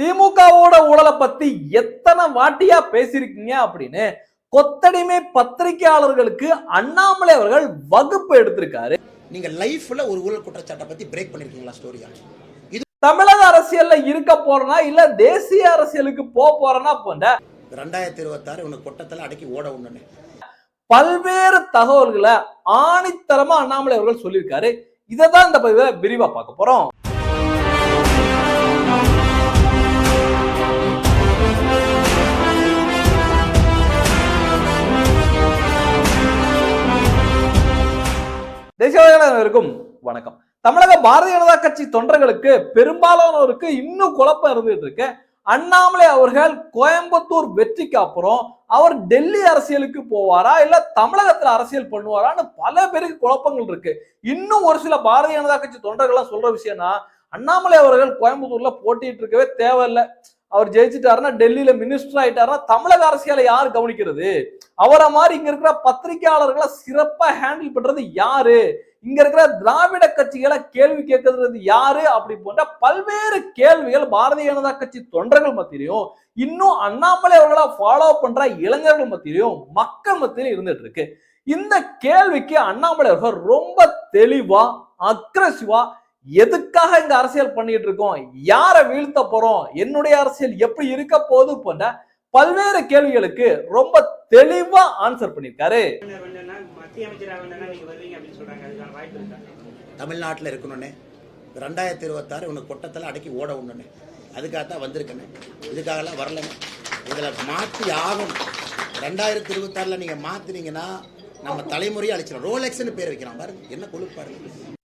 திமுகவோட ஊழலை பத்தி எத்தனை வாட்டியா பேசியிருக்கீங்க அப்படின்னு கொத்தடிமை பத்திரிகையாளர்களுக்கு அண்ணாமலை அவர்கள் வகுப்பு எடுத்திருக்காரு. நீங்க லைஃப்ல ஒரு ஊழல் குற்றச்சாட்டை பத்தி பிரேக் பண்ணிருக்கீங்களா ஸ்டோரியா தமிழக அரசியல்ல இருக்க போறனா இல்ல தேசிய அரசியலுக்கு போக போறனா போன்ற ரெண்டாயிரத்தி இருபத்தாறு உனக்கு கொட்டத்துல அடக்கி ஓட ஒண்ணுன்னு பல்வேறு தகவல்களை ஆணித்தரமா அண்ணாமலை அவர்கள் சொல்லியிருக்காரு. இதை தான் இந்த பதிவை விரிவா பார்க்க போறோம். தேசியவாதிகளுக்கும் வணக்கம். தமிழக பாரதிய ஜனதா கட்சி தொண்டர்களுக்கு பெரும்பாலானோருக்கு இன்னும் குழப்பம் இருந்துட்டு இருக்கு. அண்ணாமலை அவர்கள் கோயம்புத்தூர் வெற்றிக்கு அப்புறம் அவர் டெல்லி அரசியலுக்கு போவாரா? இல்ல தமிழகத்துல அரசியல் பண்ணுவாரான்னு பல பேருக்கு குழப்பங்கள் இருக்கு. இன்னும் ஒரு சில பாரதிய ஜனதா கட்சி தொண்டர்கள்லாம் சொல்ற விஷயம்னா அண்ணாமலை அவர்கள் கோயம்புத்தூர்ல போட்டிட்டு இருக்கவே தேவையில்லை. அவர் ஜெயிச்சிட்டாருன்னா டெல்லியில மினிஸ்டர் ஆயிட்டாருன்னா தமிழக அரசியலை யார் கவனிக்கிறது? அவரை மாதிரி இங்க இருக்கிற பத்திரிகையாளர்களை சிறப்பா ஹேண்டில் பண்றது யாரு? இங்க இருக்கிற திராவிட கட்சிகளை கேள்வி கேட்கறது யாரு? அப்படி போன்ற பல்வேறு கேள்விகள் பாரதிய ஜனதா கட்சி தொண்டர்கள் மத்தியிலையும் இன்னும் அண்ணாமலை அவர்களை ஃபாலோ பண்ற இளைஞர்கள் மத்தியிலையும் மக்கள் மத்தியிலும் இருந்துட்டு இருக்கு. இந்த கேள்விக்கு அண்ணாமலை அவர்கள் ரொம்ப தெளிவா அக்ரஸிவா எதுக்காக இங்க அரசியல் பண்ணிட்டு இருக்கோம்? யாரை வீழ்த்த போறோம்? என்னுடைய அரசியல் எப்படி இருக்க போகுது போன்ற பல்வேறு கேள்விகளுக்கு ரொம்ப தெளிவா ஆன்சர் பண்ணிருக்காரு தமிழ்நாட்டில் இருக்கணும்னே. ரெண்டாயிரத்தி இருபத்தாறு உனக்கு கொட்டத்தில் அடக்கி ஓட ஒண்ணுன்னு அதுக்காக தான் வந்திருக்கேனே. இதுக்காகலாம் வரலங்க இதில் மாற்றி ஆகணும். ரெண்டாயிரத்தி இருபத்தாறுல நீங்கள் மாற்றினீங்கன்னா நம்ம தலைமுறையை அழிச்சிடும் ரோலெக்ஸ்னு பேர் வைக்கிறான் பாருங்க. என்ன கொழுப்பாரு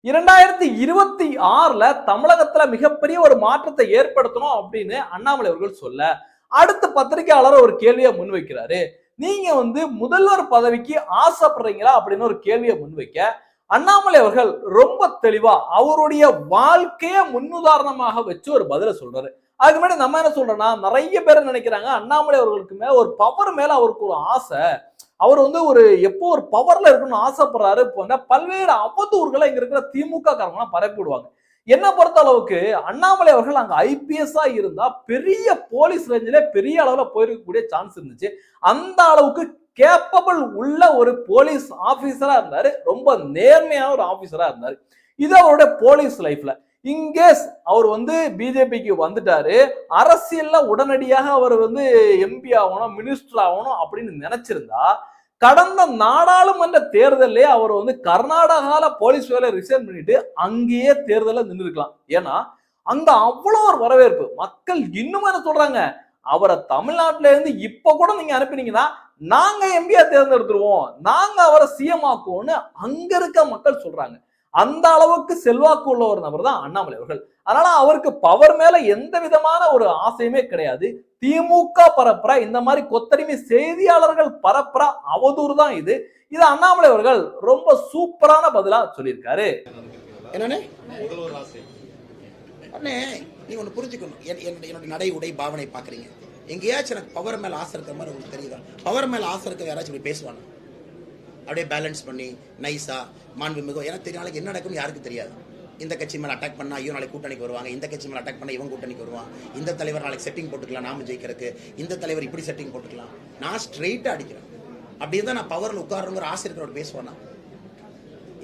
இரண்டாயிரத்தி இருபத்தி ஆறுல தமிழகத்துல மிகப்பெரிய ஒரு மாற்றத்தை ஏற்படுத்தணும் அப்படின்னு அண்ணாமலை அவர்கள் சொல்ல அடுத்த பத்திரிகையாளர் ஒரு கேள்வியை முன்வைக்கிறாரு. நீங்க வந்து முதல்வர் பதவிக்கு ஆசைப்படுறீங்களா அப்படின்னு ஒரு கேள்வியை முன்வைக்க அண்ணாமலை அவர்கள் ரொம்ப தெளிவா அவருடைய வாழ்க்கைய முன்னுதாரணமாக வச்சு ஒரு பதில சொல்றாரு. அதுக்கு முன்னாடி நம்ம என்ன சொல்றோம்னா நிறைய பேர் நினைக்கிறாங்க அண்ணாமலை அவர்களுக்கு மேல ஒரு பவர் மேல அவருக்கு ஒரு ஆசை. அவர் வந்து ஒரு எப்போ ஒரு பவர்ல இருக்கணும்னு ஆசைப்படுறாரு போன்ற பல்வேறு அவதூறுகளை இங்க இருக்கிற திமுக காரங்களாம் பரப்பி விடுவாங்க. என்ன பொறுத்த அளவுக்கு அண்ணாமலை அவர்கள் அங்க ஐபிஎஸ்ஸா இருந்தா பெரிய போலீஸ் ரேஞ்சிலே பெரிய அளவுல போயிருக்கக்கூடிய சான்ஸ் இருந்துச்சு. அந்த அளவுக்கு கேப்பபிள் உள்ள ஒரு போலீஸ் ஆபீசரா இருந்தாரு. ரொம்ப நேர்மையான ஒரு ஆபீசரா இருந்தாரு. இது அவருடைய போலீஸ் லைஃப்ல இன்கேஸ் அவர் வந்து பிஜேபிக்கு வந்துட்டாரு அரசியல்ல உடனடியாக அவர் வந்து எம்பி ஆகணும் மினிஸ்டர் ஆகணும் அப்படின்னு நினைச்சிருந்தா கடந்த நாடாளுமன்ற தேர்தலே அவர் வந்து கர்நாடகால போலீஸ் வேலை ரிசைன் பண்ணிட்டு அங்கேயே தேர்தலில் நின்றுருக்கலாம். ஏன்னா அங்க அவ்வளோ ஒரு வரவேற்பு. மக்கள் இன்னும் என்ன சொல்றாங்க? அவரை தமிழ்நாட்டில இருந்து இப்ப கூட நீங்க அனுப்பினீங்கன்னா நாங்க எம்பியா தேர்ந்தெடுத்துருவோம். நாங்க அவரை சிஎம் ஆக்குவோம்னு அங்க இருக்க மக்கள் சொல்றாங்க. அந்த அளவுக்கு செல்வாக்கு உள்ள ஒரு நபர் தான் அண்ணாமலை அவர்கள். அதனால அவருக்கு பவர் மேல எந்த விதமான ஒரு ஆசையுமே கிடையாது. திமுக பரப்புற இந்த மாதிரி கொத்தடிமை செய்தியாளர்கள் பரப்புற அவதூறு தான் இது. இது அண்ணாமலை அவர்கள் ரொம்ப சூப்பரான பதிலா சொல்லியிருக்காரு. அண்ணே நீ ஒன்று புரிஞ்சுக்கணும். என் என்னுடைய என்னுடைய நடை உடை பாவனை பார்க்குறீங்க எங்கேயாச்சும் எனக்கு பவர் மேலே ஆசை இருக்கிற மாதிரி உங்களுக்கு தெரியுதா? பவர் மேலே ஆசை இருக்க யாராச்சும் இப்படி பேசுவாங்க அப்படியே பேலன்ஸ் பண்ணி நைஸா மாண்புமிகு எனக்கு தெரியும் நாளைக்கு என்ன நடக்கும்னு யாருக்கும் தெரியாது. இந்த கட்சி மேலே அட்டாக் பண்ணால் ஐயோ நாளைக்கு கூட்டணிக்கு வருவாங்க. இந்த கட்சி மேலே அட்டாக் பண்ணால் இவன் கூட்டணிக்கு வருவான். இந்த தலைவர் நாளைக்கு செட்டிங் போட்டுக்கலாம் நாம ஜெயிக்கிறதுக்கு. இந்த தலைவர் இப்படி செட்டிங் போட்டுக்கலாம். நான் ஸ்ட்ரெயிட்டாக அடிக்கிறேன். அப்படி தான் நான் பவரில் உட்காரணுங்கிற ஆசை இருக்கிறோட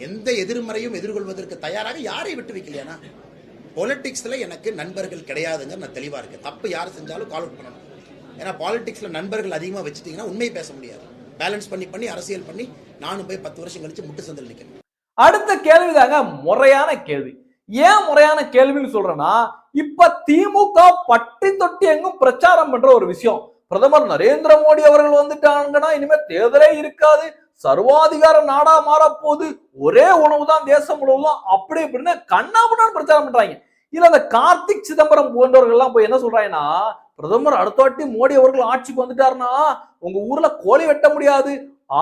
எந்த எதிர்மறையும் எதிர்கொள்வதற்கு தயாராக யாரை விட்டு வைக்கலையானா பொலிட்டிக்ஸில் எனக்கு நண்பர்கள் கிடையாதுங்க நான் தெளிவாக இருக்கேன். தப்பு யார் செஞ்சாலும் கால் அவுட் பண்ணணும். ஏன்னா பாலிட்டிக்ஸில் நண்பர்கள் அதிகமாக வச்சுட்டிங்கன்னா உண்மையை பேச முடியாது. பேலன்ஸ் பண்ணி பண்ணி அரசியல் பண்ணி நானும் போய் பத்து வருஷம் கழிச்சு முட்டு சந்தில் நிற்கிறேன் அடுத்த கேள்விதாங்க முறையான கேள்வி. ஏன் முறையான கேள்வின்னு சொல்றேன்னா இப்ப திமுக பட்டி தொட்டி எங்கும் பிரச்சாரம் பண்ற ஒரு விஷயம். பிரதமர் நரேந்திர மோடி அவர்கள் வந்துட்டாங்கன்னா இனிமே தேர்தலே இருக்காது. சர்வாதிகார நாடா மாறப்போகுது. ஒரே உணவு தான் தேசம் முழுவதும். அப்படி இப்படின்னு கண்ணாபுண்ணான்னு பிரச்சாரம் பண்றாங்க. இதுல அந்த கார்த்திக் சிதம்பரம் போன்றவர்கள் எல்லாம் போய் என்ன சொல்றாங்கன்னா பிரதமர் அடுத்த வாட்டி மோடி அவர்கள் ஆட்சிக்கு வந்துட்டாருன்னா உங்க ஊர்ல கோழி வெட்ட முடியாது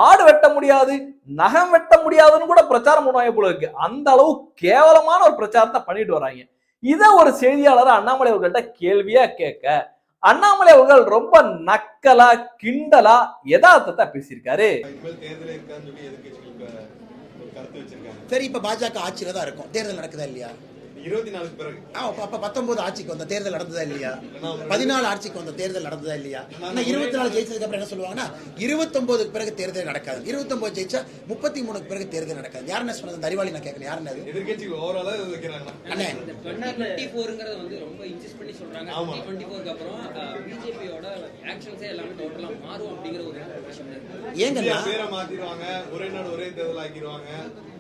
ஆடு வெட்ட முடியாது நகம் வெட்ட முடியாதுன்னு கூட பிரச்சாரம் பண்ணுவாங்க போல இருக்கு. அந்த அளவு கேவலமான ஒரு பிரச்சாரத்தை பண்ணிட்டு வராங்க. இத ஒரு செய்தியாளர் அண்ணாமலை அவர்கள்ட்ட கேள்வியா கேட்க அண்ணாமலை அவர்கள் ரொம்ப நக்கலா கிண்டலா யதார்த்தத்தை பேசியிருக்காரு. சரி இப்ப பாஜக ஆட்சியில தான் இருக்கும். தேர்தல் நடக்குதா இல்லையா? இருபத்தி நாலுக்கு பிறகு. அப்ப பத்தொன்பது ஆட்சிக்கு வந்த தேர்தல் நடந்ததா இல்லையா? பதினாலு ஆட்சிக்கு வந்த தேர்தல் நடந்ததா இல்லையா? ஆனா இருபத்தி நாலு ஜெயிச்சதுக்கு அப்புறம் என்ன சொல்லுவாங்கன்னா இருபத்தொன்பதுக்கு பிறகு தேர்தல் நடக்காது. இருபத்தொன்பது ஜெயிச்சா முப்பத்தி மூணுக்கு பிறகு தேர்தல் நடக்காது. யாருன்னு சொன்னது? அந்த அறிவாளி நான் கேட்கறேன் யாருன்னு அது? எதிர்கட்சி ஓவராலா வைக்கிறாங்க. அண்ணே. டுவெண்ட்டி ஃபோருங்கிறத வந்து ரொம்ப இன்சிஸ்ட் பண்ணி சொல்றாங்க. டுவெண்ட்டி ஃபோருக்கு அப்புறம் பிஜேபியோட ஆக்ஷன்ஸே எல்லாமே டோட்டலா மாறும் அப்படிங்கிற ஒரு ஏங்கன்னா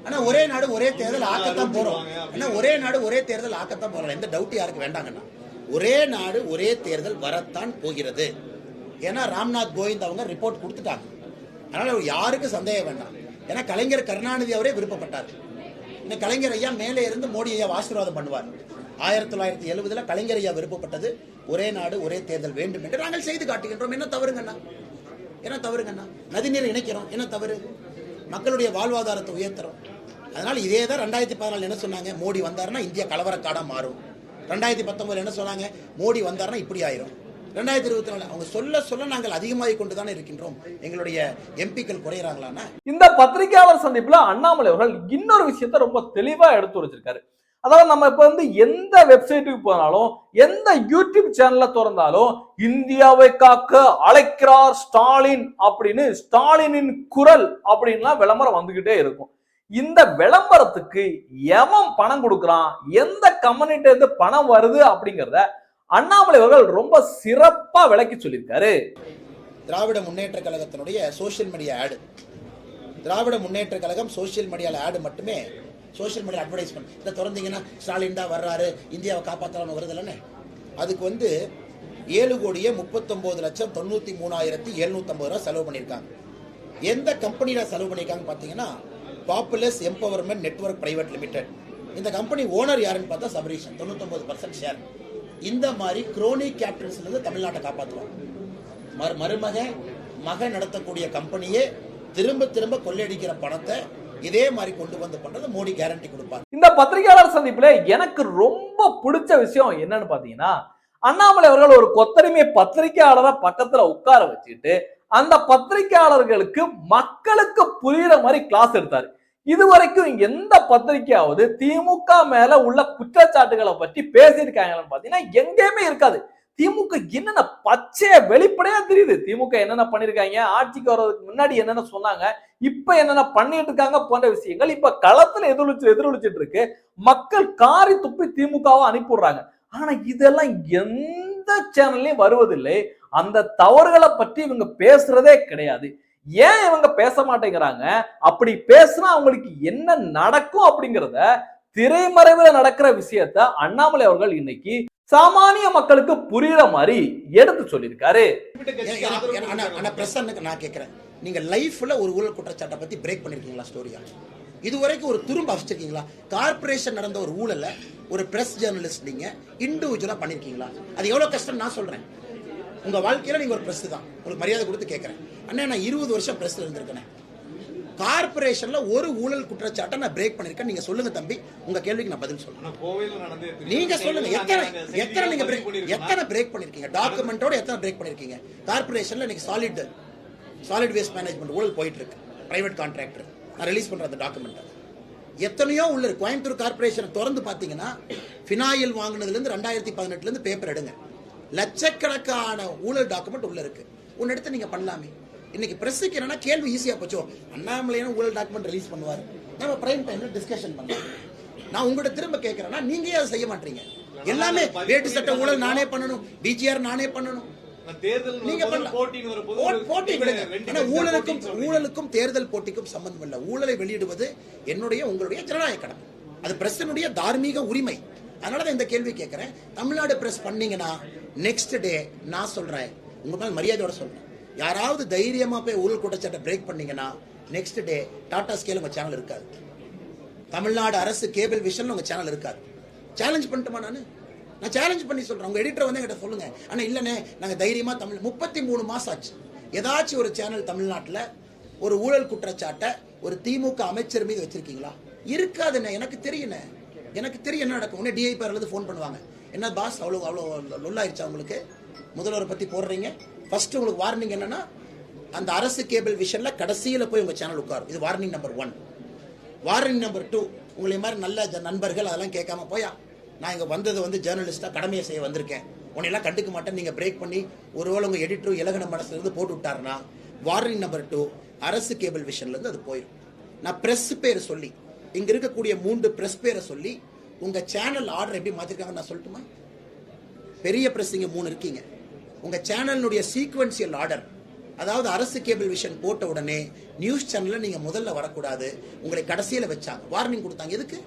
ஆனா ஒரே நாடு ஒரே தேர்தல் ஆக்கத்தான் போறோம். ஆனா ஒரே நாடு ஒரே தேர்தல் ஆக்கத்தான் போறோம். எந்த டவுட் யாருக்கு வேண்டாங்கண்ணா. ஒரே நாடு ஒரே தேர்தல் வரத்தான் போகிறது. ஏன்னா ராம்நாத் கோவிந்த் அவங்க ரிப்போர்ட் கொடுத்துட்டாங்க. அதனால யாருக்கும் சந்தேகம் வேண்டாம். ஏன்னா கலைஞர் கருணாநிதி அவரே விருப்பப்பட்டார். இந்த கலைஞர் ஐயா மேலே இருந்து மோடி ஐயா ஆசீர்வாதம் பண்ணுவார். ஆயிரத்தி தொள்ளாயிரத்தி எழுபதுல கலைஞர் ஐயா விருப்பப்பட்டது ஒரே நாடு ஒரே தேர்தல் வேண்டும் என்று நாங்கள் செய்து காட்டுகின்றோம். என்ன தவறுங்கண்ணா? என்ன தவறுங்கண்ணா நதிநீர் இணைக்கிறோம். என்ன தவறு? மக்களுடைய வாழ்வாதாரத்தை உயர்த்துறோம். அதனால் இதே தான் ரெண்டாயிரத்தி பதினாலு என்ன சொன்னாங்க? மோடி வந்தாருன்னா இந்தியா கலவரக்காடாக மாறும். ரெண்டாயிரத்தி பத்தொன்பதுல என்ன சொன்னாங்க? மோடி வந்தாருன்னா இப்படி ஆயிரும். ரெண்டாயிரத்தி இருபத்தி நாலு அவங்க சொல்ல சொல்ல நாங்கள் அதிகமாகி கொண்டு தானே இருக்கின்றோம். எங்களுடைய எம்பிக்கள் குறையிறாங்களான்னா இந்த பத்திரிகையாளர் சந்திப்புல அண்ணாமலை அவர்கள் இன்னொரு விஷயத்த ரொம்ப தெளிவாக எடுத்து வச்சிருக்காரு அதாவது நம்ம இப்போ வந்து எந்த வெப்சைட்டுக்கு போனாலும் எந்த யூடியூப் சேனலை திறந்தாலும் இந்தியாவை காக்க அழைக்கிறார் ஸ்டாலின் அப்படின்னு ஸ்டாலினின் குரல் அப்படின்லாம் விளம்பரம் வந்துகிட்டே இருக்கும். இந்த விளம்பரத்துக்கு எவன் பணம் கொடுக்குறான்? எந்த கம்பெனிட்ட இருந்து பணம் வருது அப்படிங்கிறத அண்ணாமலை அவர்கள் ரொம்ப சிறப்பா விளக்கி சொல்லியிருக்காரு. திராவிட முன்னேற்ற கழகத்தினுடைய சோஷியல் மீடியா ஆடு திராவிட முன்னேற்ற கழகம் சோஷியல் மீடியாவில் ஆடு மட்டுமே சோஷியல் மீடியா அட்வர்டைஸ்மெண்ட் இதை திறந்தீங்கன்னா ஸ்டாலின் தான் வர்றாரு இந்தியாவை காப்பாற்றலாம்னு வருது இல்லைன்னு அதுக்கு வந்து ஏழு கோடியே முப்பத்தொம்போது லட்சம் தொண்ணூற்றி மூணாயிரத்தி எழுநூத்தம்பது ரூபா செலவு பண்ணியிருக்காங்க. எந்த கம்பெனியில் செலவு பண்ணியிருக்காங்க பார்த்தீங்கன்னா populous empowerment network private limited இந்த கம்பெனி ஓனர் யாருன்னு பார்த்தா சபரீஷன் தொண்ணூத்தொம்பது பர்சன்ட் ஷேர் இந்த மாதிரி குரோனி கேப்டன்ஸ்லேருந்து இருந்து தமிழ்நாட்டை காப்பாற்றுவாங்க மரு மருமக மகன் நடத்தக்கூடிய கம்பெனியே திரும்ப திரும்ப கொள்ளையடிக்கிற பணத்தை இதே மாதிரி கொண்டு வந்து பண்றது மோடி கேரண்டி கொடுப்பார். இந்த பத்திரிகையாளர் சந்திப்புல எனக்கு ரொம்ப பிடிச்ச விஷயம் என்னன்னு பாத்தீங்கன்னா அண்ணாமலை அவர்கள் ஒரு கொத்தடிமை பத்திரிகையாளரை பக்கத்துல உட்கார வச்சுட்டு அந்த பத்திரிகையாளர்களுக்கு மக்களுக்கு புரியுற மாதிரி கிளாஸ் எடுத்தாரு. இதுவரைக்கும் எந்த பத்திரிகையாவது திமுக மேல உள்ள குற்றச்சாட்டுகளை பற்றி பேசியிருக்காங்கன்னு பாத்தீங்கன்னா எங்கேயுமே இருக்காது. திமுக என்னென்ன பச்சைய வெளிப்படையா தெரியுது. திமுக என்னென்ன பண்ணிருக்காங்க ஆட்சிக்கு வர்றதுக்கு முன்னாடி என்னென்ன சொன்னாங்க இப்ப என்னென்ன பண்ணிட்டு இருக்காங்க போன்ற விஷயங்கள் இப்ப களத்துல எதிரொலிச்சு எதிரொலிச்சிட்டு இருக்கு. மக்கள் காரி துப்பி திமுகவை அனுப்பிடுறாங்க ஆனா இதெல்லாம் எந்த சேனல்லையும் வருவதில்லை. அந்த தவறுகளை பற்றி இவங்க பேசுறதே கிடையாது. ஏன் இவங்க பேச மாட்டேங்கிறாங்க? அப்படி பேசுனா அவங்களுக்கு என்ன நடக்கும் அப்படிங்கிறத திரைமறைவில் நடக்கிற விஷயத்த அண்ணாமலை அவர்கள் இன்னைக்கு சாமானிய மக்களுக்கு புரியுற மாதிரி எடுத்து சொல்லியிருக்காரு. நான் கேட்கிறேன் நீங்க லைஃப்ல ஒரு ஊழல் குற்றச்சாட்டை பத்தி பிரேக் பண்ணிருக்கீங்களா ஸ்டோரியா இது வரைக்கும் ஒரு துரும்ப வச்சிருக்கீங்களா கார்ப்பரேஷன் நடந்த ஒரு ஊழல ஒரு பிரஸ் ஜேர்னலிஸ்ட் நீங்க இண்டிவிஜுவலா பண்ணிருக்கீங்களா? அது எவ்வளவு கஷ்டம் நான் சொல்றேன். உங்க வாழ்க்கையில நீங்க ஒரு பிரஸ் தான். உங்களுக்கு மரியாதை கொடுத்து கேட்கறேன் அண்ணா நான் இருபது வருஷம் பிரஸ்ல இருந்திருக்கேன். கார்ப்பரேஷன்ல ஒரு ஊழல் குற்றச்சாட்டை நான் பிரேக் பண்ணிருக்கேன். நீங்க சொல்லுங்க தம்பி. உங்க கேள்விக்கு நான் பதில் சொல்றேன். நீங்க சொல்லுங்க. எத்தனை எத்தனை நீங்க எத்தனை பிரேக் பண்ணிருக்கீங்க? டாக்குமெண்டோட எத்தனை பிரேக் பண்ணிருக்கீங்க? கார்ப்பரேஷன்ல இன்னைக்கு சாலிட் சாலிட் வேஸ்ட் மேனேஜ்மெண்ட் ஊழல் போயிட்டு இருக்கு பிரைவேட் கான்ட்ராக்டர் நான் ரிலீஸ் பண்ற அந்த டாக்குமெண்ட் எத்தனையோ உள்ள இருக்கு. கோயம்புத்தூர் கார்ப்பரேஷன் திறந்து பாத்தீங்கன்னா ஃபினாயில் வாங்குனதுல இருந்து ரெண்டாயிரத்தி பதினெட்டுல இருந்து பேப்பர் எடுங்க. லட்சக்கணக்கான ஊழல் டாக்குமெண்ட் உள்ள இருக்கு. ஒன்னு எடுத்து நீங்க பண்ணலாமே. இன்னைக்கு பிரஸுக்கு என்னன்னா கேள்வி ஈஸியா போச்சோ. அண்ணாமலையான ஊழல் டாக்குமெண்ட் ரிலீஸ் பண்ணுவாரு. நம்ம பிரைம் டைம்ல டிஸ்கஷன் பண்ணலாம் நான் உங்கள்கிட்ட திரும்ப கேட்கறேன்னா நீங்க அதை செய்ய மாட்டீங்க. எல்லாமே வேட்டு சட்ட ஊழல் நானே பண்ணணும். பிஜிஆர் நானே பண்ணணும். நீங்க போட்டி விடுங்க ஊழலுக்கும் தேர்தல் போட்டிக்கும் சம்பந்தம் இல்லை. ஊழலை வெளியிடுவது என்னுடைய உங்களுடைய ஜனநாயக கடமை. அது பிரஸ்னுடைய தார்மீக உரிமை. அதனால தான் இந்த கேள்வி கேட்கிறேன் தமிழ்நாடு பிரஸ் பண்ணீங்கன்னா நெக்ஸ்ட் டே நான் சொல்றேன். உங்க மேல மரியாதையோட சொல்றேன். யாராவது தைரியமா போய் ஊழல் குற்றச்சாட்டை பிரேக் பண்ணீங்கன்னா நெக்ஸ்ட் டே டாடா ஸ்கேல் உங்க சேனல் இருக்காது. தமிழ்நாடு அரசு கேபிள் விஷன் உங்க சேனல் இருக்காது. சேலஞ்ச் பண்ணட்டுமா நான்? நான் சேலஞ்ச் பண்ணி சொல்றேன். உங்க எடிட்டர் வந்து என்கிட்ட சொல்லுங்க. ஆனா இல்லனே நாங்க தைரியமா தமிழ் முப்பத்தி மூணு மாசம் ஆச்சு. ஏதாச்சும் ஒரு சேனல் தமிழ்நாட்டில் ஒரு ஊழல் குற்றச்சாட்டை ஒரு திமுக அமைச்சர் மீது வச்சிருக்கீங்களா? இருக்காதுண்ணே. எனக்கு தெரியுண்ணே. எனக்கு தெரியும் என்ன நடக்கும். உடனே டிஐபி ஃபோன் பண்ணுவாங்க. என்ன பாஸ் அவ்வளோ அவ்வளோ லொல்லாயிருச்சா உங்களுக்கு? முதல்வரை பற்றி போடுறீங்க. ஃபர்ஸ்ட் உங்களுக்கு வார்னிங் என்னன்னா அந்த அரசு கேபிள் விஷன்ல கடைசியில போய் உங்க சேனல் உட்காரும். இது warning number one warning number two உங்களை மாதிரி நல்ல ஜ- நண்பர்கள் அதெல்லாம் கேட்காம போயா நான் இங்க வந்தது வந்து ஜேர்னலிஸ்டா கடமையை செய்ய வந்திருக்கேன். உன்னையெல்லாம் கண்டுக்க மாட்டேன் நீங்க பிரேக் பண்ணி ஒருவேளை உங்க எடிட்டரும் இலகன மனசுல இருந்து போட்டு விட்டாருன்னா வார்னிங் நம்பர் டூ அரசு கேபிள் விஷன்ல இருந்து அது போயிடும் நான் பிரஸ் பேர் சொல்லி இங்க இருக்கக்கூடிய மூன்று பிரஸ் பேரை சொல்லி உங்க சேனல் ஆர்டர் எப்படி மாற்றிருக்காங்கன்னு நான் சொல்லட்டுமா? பெரிய பிரஸ் இங்க மூணு இருக்கீங்க. உங்க சேனலினுடைய சீக்வன்சியல் ஆர்டர் அதாவது அரசு கேபிள் விஷன் போட்ட உடனே நியூஸ் சேனல்ல நீங்க முதல்ல வரக்கூடாது உங்களை கடைசியில வச்சாங்க. வார்னிங் கொடுத்தாங்க. எதுக்கு?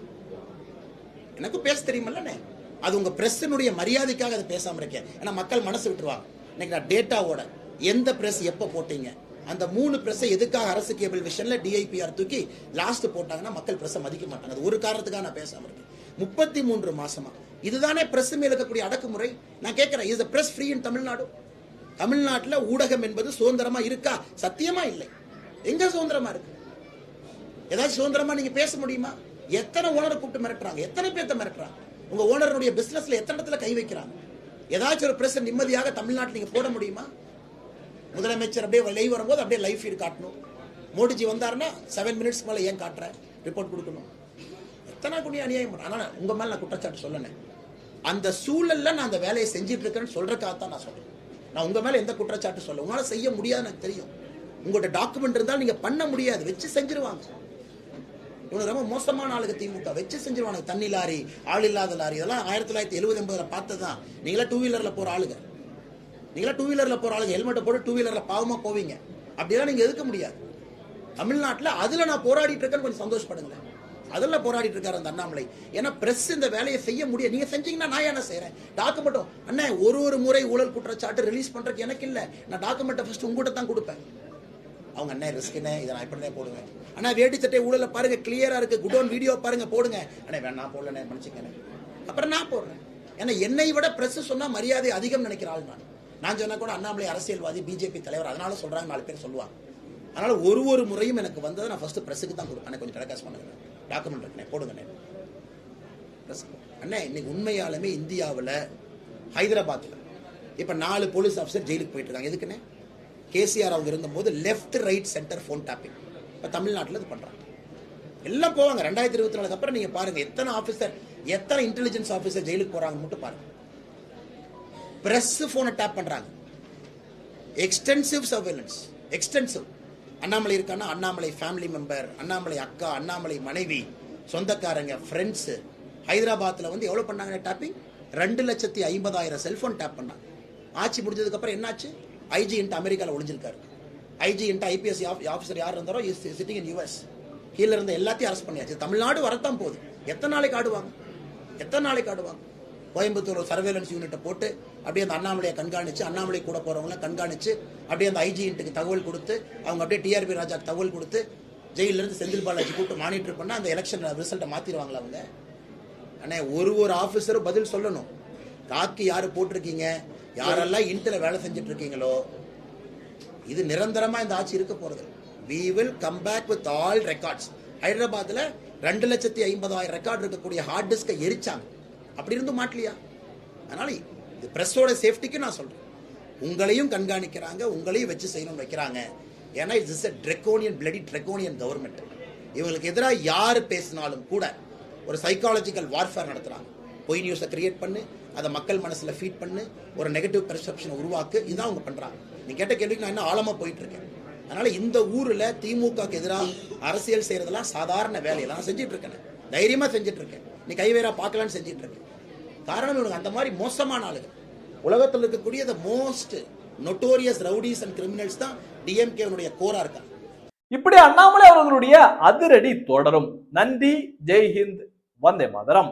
எனக்கும் பேச தெரியுமல்லண்ணே. அது உங்க பிரஸ்னுடைய மரியாதைக்காக அதை பேசாம இருக்கேன் ஏன்னா மக்கள் மனசு விட்டுருவாங்க. இன்னைக்கு நான் டேட்டாவோட எந்த பிரஸ் எப்ப போட்டீங்க? அந்த மூணு பிரஸ்ஸை எதுக்காக அரசு கேபிள் விஷன்ல டிஐபிஆர் தூக்கி லாஸ்ட் போட்டாங்கன்னா மக்கள் பிரஸ்ஸை மதிக்க மாட்டாங்க. அது ஒரு காரணத்துக்காக நான் பேசாம இருக்கேன். முப்பத்தி மூன்று மாசமா இதுதானே பிரஸ் மேல் இருக்கக்கூடிய அடக்குமுறை? நான் கேட்கிறேன் is press free in Tamil Nadu தமிழ்நாட்டில் ஊடகம் என்பது சுதந்திரமா இருக்கா? சத்தியமா இல்லை. எங்க சுதந்திரமா இருக்கு? ஏதாச்சும் சுதந்திரமா நீங்க பேச முடியுமா? எத்தனை ஓனரை கூப்பிட்டு மிரட்டுறாங்க? எத்தனை பேர்த்த மிரட்டுறாங்க? உங்க ஓனருடைய பிசினஸ்ல எத்தனை இடத்துல கை வைக்கிறாங்க? ஏதாச்சும் ஒரு பிரஸ் நிம்மதியாக தமிழ்நாட்டில் நீங்க போட முடியுமா? முதலமைச்சர் அப்படியே லைவ் வரும்போது அப்படியே லைவ் ஃபீட் காட்டணும். மோடிஜி வந்தாருன்னா செவன் மினிட்ஸ் மேலே ஏன் காட்டுறேன் ரிப்போர்ட் கொடுக்கணும். எத்தனை குடி அநியாயம்? ஆனால் உங்கள் மேலே நான் குற்றச்சாட்டு சொல்லனேன் அந்த சூழல்ல நான் அந்த வேலையை செஞ்சுட்டு இருக்கேன்னு சொல்றதுக்காக தான் நான் சொல்றேன். நான் உங்க மேல எந்த குற்றச்சாட்டு சொல்ல உங்களால செய்ய முடியாதுன்னு எனக்கு தெரியும். உங்கள்ட்ட டாக்குமெண்ட் இருந்தால் நீங்க பண்ண முடியாது வச்சு செஞ்சிருவாங்க. இவனு ரொம்ப மோசமான ஆளுங்க திமுக வச்சு செஞ்சிருவானுங்க. தண்ணி லாரி ஆள் இல்லாத லாரி இதெல்லாம் ஆயிரத்தி தொள்ளாயிரத்தி எழுபது எண்பதுல பார்த்ததுதான். நீங்களா டூ வீலர்ல போற ஆளுங்க. நீங்களா டூ வீலர்ல போற ஆளுங்க. ஹெல்மெட்டை போட்டு டூ வீலர்ல பாவமா போவீங்க. அப்படிலாம் நீங்க எதுக்க முடியாது. தமிழ்நாட்டில் அதுல நான் போராடிட்டு இருக்கேன்னு கொஞ்சம் சந்தோஷப்படுங்களேன். அதில் போராடிட்டு இருக்காரு அந்த அண்ணாமலை. ஏன்னா பிரஸ் இந்த வேலையை செய்ய முடியாது நீங்க செஞ்சீங்கன்னா நான் என்ன செய்யறேன் டாக்குமெண்ட்டும் அண்ணே ஒரு ஒரு முறை ஊழல் குற்றச்சாட்டு ரிலீஸ் பண்றதுக்கு எனக்கு இல்லை. நான் டாக்குமெண்ட்டை ஃபர்ஸ்ட் உங்கள்கிட்ட தான் கொடுப்பேன். அவங்க அண்ணே ரிஸ்க்னே இதை நான் இப்படி போடுவேன். அண்ணா வேட்டி சட்டை ஊழல பாருங்க கிளியரா இருக்கு. குடோன் வீடியோ பாருங்க போடுங்க. அண்ணே வேணாம் போடலண்ணே மன்னிச்சுக்கண்ணே அப்புறம் நான் போடுறேன். ஏன்னா என்னை விட பிரஸ் சொன்னா மரியாதை அதிகம் நினைக்கிற ஆள் நான். நான் சொன்னா கூட அண்ணாமலை அரசியல்வாதி பிஜேபி தலைவர் அதனால சொல்றாங்க நாலு பேர் சொல்லுவாங்க. அதனால ஒரு ஒரு முறையும் எனக்கு வந்ததை நான் ஃபர்ஸ்ட் பிரஸுக்கு தான் கொடுப்பேன். கொஞ்சம் டெலகாஸ்ட் பண்ணுறேன் டாக்குமெண்ட் இருக்குண்ணே போடுங்கண்ணே அண்ணா அண்ணே இன்னைக்கு உண்மையாலுமே இந்தியாவில் ஹைதராபாத்தில் இப்போ நாலு போலீஸ் ஆஃபீஸர் ஜெயிலுக்கு போயிட்டு இருக்காங்க. எதுக்குண்ணே கேசிஆர் அவங்க இருந்தபோது left right centre phone tapping இப்போ தமிழ்நாட்டில் இது பண்ணுறாங்க எல்லாம் போவாங்க. ரெண்டாயிரத்தி இருபத்தி நாலுக்கு அப்புறம் நீங்கள் பாருங்கள் எத்தனை ஆஃபீஸர் எத்தனை இன்டெலிஜென்ஸ் ஆஃபீஸர் ஜெயிலுக்கு போகிறாங்க மட்டும் பாருங்க. ப்ரெஸ்ஸு ஃபோனை டேப் பண்ணுறாங்க எக்ஸ்டென்சிவ் சர்வேலன்ஸ் எக்ஸ்டென்சிவ் அண்ணாமலை இருக்கான்னா அண்ணாமலை ஃபேமிலி மெம்பர் அண்ணாமலை அக்கா அண்ணாமலை மனைவி சொந்தக்காரங்க ஃப்ரெண்ட்ஸு ஹைதராபாத்தில் வந்து எவ்வளோ பண்ணாங்க டேப்பிங் ரெண்டு லட்சத்தி ஐம்பதாயிரம் செல்ஃபோன் டேப் பண்ணாங்க. ஆட்சி முடிஞ்சதுக்கப்புறம் என்னாச்சு? ஐஜி இன்ட்டு அமெரிக்காவில் ஒழிஞ்சிருக்காரு ஐஜி இன்ட்டு ஐபிஎஸ் ஆஃபீஸர் யார் இருந்தாரோ இஸ் சிட்டிங் இன் யூஎஸ் கீழே இருந்த எல்லாத்தையும் அரெஸ்ட் பண்ணியாச்சு. தமிழ்நாடு வரத்தான் போகுது. எத்தனை நாளைக்கு ஆடுவாங்க? எத்தனை நாளைக்கு ஆடுவாங்க? கோயம்புத்தூர் சர்வேலன்ஸ் யூனிட்டை போட்டு அப்படியே அந்த அண்ணாமலையை கண்காணிச்சு அண்ணாமலை கூட போகிறவங்கள கண்காணிச்சு அப்படியே அந்த ஐஜிஎன்ட்டுக்கு தகவல் கொடுத்து அவங்க அப்படியே டிஆர்பி ராஜாக்கு தகவல் கொடுத்து ஜெயிலிருந்து செந்தில் பாலாஜி கூப்பிட்டு மானிட்டர் பண்ணா அந்த எலெக்ஷன் ரிசல்ட்டை மாத்திடுவாங்களா அவங்க? அண்ணே ஒரு ஒரு ஆபீசரும் பதில் சொல்லணும். காக்கி யாரு போட்டிருக்கீங்க? யாரெல்லாம் இன்ட்டில் வேலை செஞ்சுட்டு இருக்கீங்களோ இது நிரந்தரமா இந்த ஆட்சி இருக்க போறது. We will come back with all records ஹைதராபாத்ல ரெண்டு லட்சத்தி ஐம்பதாயிரம் ரெக்கார்ட் இருக்கக்கூடிய ஹார்ட் டிஸ்கை எரிச்சாங்க. அப்படி இருந்தும் மாட்டலையா? அதனால இது ப்ரெஸ்ஸோட சேஃப்டிக்கு நான் சொல்றேன். உங்களையும் கண்காணிக்கிறாங்க உங்களையும் வச்சு செய்யணும்னு வைக்கிறாங்க. ஏன்னா it's is a draconian bloody draconian government இவங்களுக்கு எதிராக யார் பேசினாலும் கூட ஒரு சைக்காலஜிக்கல் வார்ஃபேர் நடத்துகிறாங்க பொய் நியூஸை கிரியேட் பண்ணு அதை மக்கள் மனசில் ஃபீட் பண்ணு ஒரு நெகட்டிவ் பெர்செப்ஷனை உருவாக்கு இதுதான் அவங்க பண்ணுறாங்க நீ கேட்ட கேள்விக்கு நான் இன்னும் ஆழமாக போயிட்டுருக்கேன். அதனால் இந்த ஊரில் திமுகக்கு எதிராக அரசியல் செய்கிறதெல்லாம் சாதாரண வேலையெல்லாம் செஞ்சிட்ருக்கேன் செஞ்சுட்டு இருக்கேன். நீ கைவேரா பார்க்கலான்னு செஞ்சுட்டு இருக்கேன் காரணம் இவனுக்கு அந்த மாதிரி மோசமான ஆளுங்க. உலகத்தில் இருக்கக்கூடிய the most notorious rowdies and criminals தான் டிஎம்கேனுடைய கோரா இருக்காங்க இப்படி அண்ணாமலை அவர்களுடைய அதிரடி தொடரும். நன்றி ஜெய்ஹிந்த் வந்தே மாதரம்.